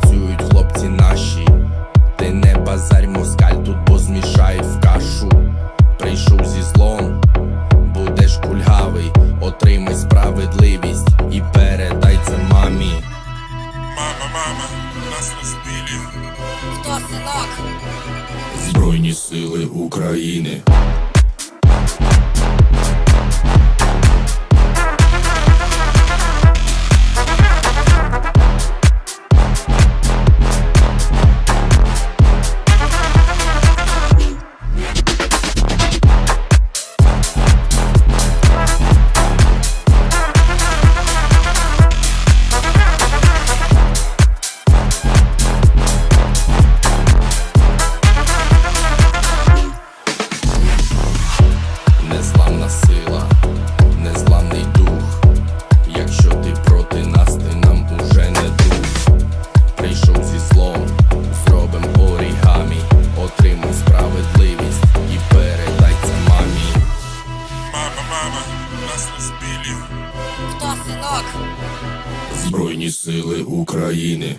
працюють хлопці наші. Ти не базарь москаль, тут бо в кашу. Прийшов зі злом, будеш кульгавий, отримай справедливість і передай це мамі. Мама, мама, нас розбили. Хто синок? Збройні сили України. Незламна сила, незламний дух. Якщо ти проти нас, ти нам уже не друг. Прийшов зі злом, зробим орігамі, отримай справедливість і передай це мамі. Мама, мама, нас розбили. Хто синок? Збройні сили України.